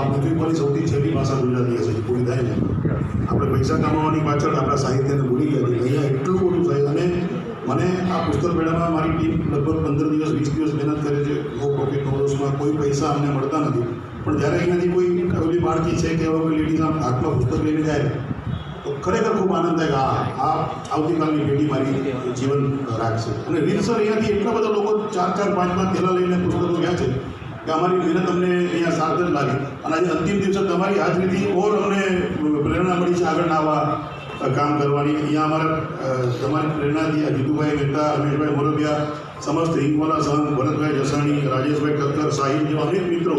આ પૃથ્વી પરની સૌથી છેલ્લી ભાષા ગુજરાતી હશે, પૂરી થાય ને આપણે પૈસા કમાવાની પાછળ આપણા સાહિત્યને ભૂલી ગયા અહીંયા એટલું બધું થાય અને મને આ પુસ્તક મેળામાં મારી ટીમ લગભગ પંદર દિવસ, વીસ દિવસ મહેનત કરે છે. નો પ્રોફિટ નો કોઈ પૈસા અમને મળતા નથી. પણ જ્યારે અહીંયાથી કોઈ એવી બાળકી છે કે એવા કોઈ લેડીઝ આમ હાથમાં પુસ્તક લઈને જાય, તો ખરેખર ખૂબ આનંદ થાય કે આ આ આવતીકાલની પેઢી મારી જીવન રાખશે. અને રીતસર અહીંયાથી એટલા બધા લોકો ચાર ચાર પાંચ પાંચ થેલા લઈને પુસ્તકો ગયા છે. કે અમારી મહેનત અમને અહીંયા સાર્થક લાગી. અને આજે અંતિમ દિવસે તમારી હાજરીથી ઓર અમને પ્રેરણા મળી છે આગળ આવવા કામ કરવાની. અહીંયા અમારા તમારી પ્રેરણાથી જીતુભાઈ મહેતા રમેશભાઈ મોરબિયા, સમસ્ત હિંગવાલા સંઘ, ભરતભાઈ જસાણી, રાજેશભાઈ કક્કર સાહિબ જેવા અનેક મિત્રો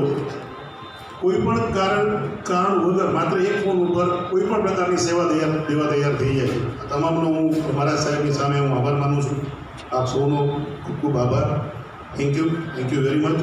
કોઈ પણ કારણ કારણ વગર માત્ર એક ફોન ઉપર કોઈ પણ પ્રકારની સેવા તૈયાર, દેવા તૈયાર થઈ જાય આ તમામનો હું મારા સાહેબની સામે હું આભાર માનું છું. આપ સૌનો ખૂબ ખૂબ આભાર. Thank you thank you very much